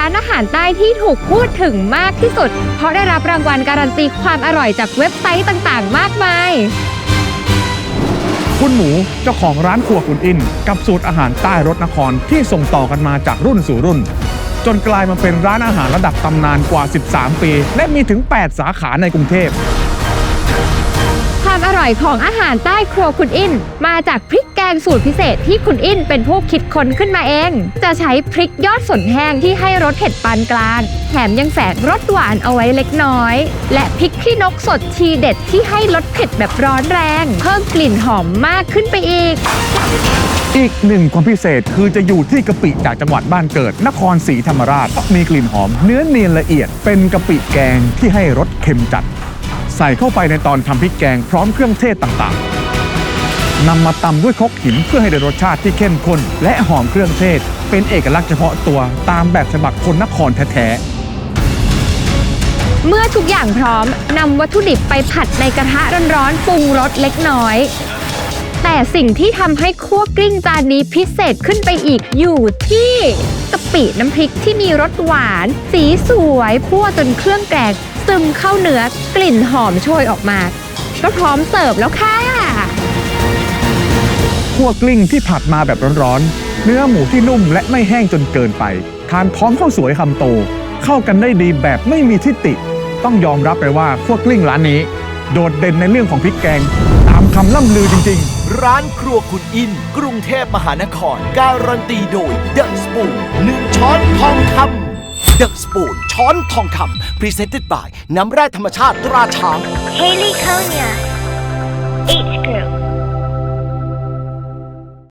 ร้านอาหารใต้ที่ถูกพูดถึงมากที่สุด เพราะได้รับรางวัลการันตีความอร่อยจากเว็บไซต์ต่างๆ มากมาย คุณหมูเจ้าของร้านครัวคุณอิน กับสูตรอาหารใต้รถนครที่ส่งต่อกันมาจากรุ่นสู่รุ่น จนกลายมาเป็นร้านอาหารระดับตำนานกว่า 13 ปี และมีถึง 8 สาขาในกรุงเทพ ร่อยของอาหารใต้ครัวคุณอิน มาจากพริกแกงสูตรพิเศษที่คุณอินเป็นผู้คิดค้นขึ้นมาเอง จะใช้พริกยอดสนแห้งที่ให้รสเผ็ดปานกลาง แถมยังแฝงรสหวานเอาไว้เล็กน้อย และพริกขี้นกสดทีเด็ดที่ให้รสเผ็ดแบบร้อนแรง เพิ่มกลิ่นหอมมากขึ้นไปอีกอีกหนึ่งความพิเศษคือจะอยู่ที่กะปิจากจังหวัดบ้านเกิด นครศรีธรรมราชมีกลิ่นหอมเนื้อเนียนละเอียด เป็นกะปิแกงที่ให้รสเค็มจัด ใส่เข้าไปในตอนทำพริกแกงพร้อมเครื่องเทศต่างๆนำมาตำด้วยคกหินเพื่อให้ได้รสชาติที่เข้มข้นและหอมเครื่องเทศ เป็นเอกลักษณ์เฉพาะตัวตามแบบฉบับคนนครแท้ๆเมื่อทุกอย่างพร้อมนำวัตถุดิบไปผัดในกระทะร้อนๆปรุงรสเล็กน้อย แต่สิ่งที่ทำให้คั่วกลิ้งจานนี้พิเศษขึ้นไปอีกอยู่ที่กะปิน้ำพริกที่มีรสหวาน สีสวยคั่วจนเครื่องแกง ซึมเข้าเนื้อกลิ่นหอมโชยออกมา ก็พร้อมเสิร์ฟแล้วค่ะ คั่วกลิ้งที่ผัดมาแบบร้อนๆ เนื้อหมูที่นุ่มและไม่แห้งจนเกินไป ทานพร้อมข้าวสวยคำโต เข้ากันได้ดีแบบไม่มีทิฏฐิต้องยอมรับไปว่าคั่วกลิ้งร้านนี้ โดดเด่นในเรื่องของพริกแกงตาม คำล่ำลือจริง ๆ ร้านครัวคุณอิน กรุงเทพมหานคร การันตีโดยเดอะสปูนหนึ่งช้อนทองคำเดอะสปูนช้อนทองคำ Presented by น้ำแร่ธรรมชาติตราช้าง Haley Konya.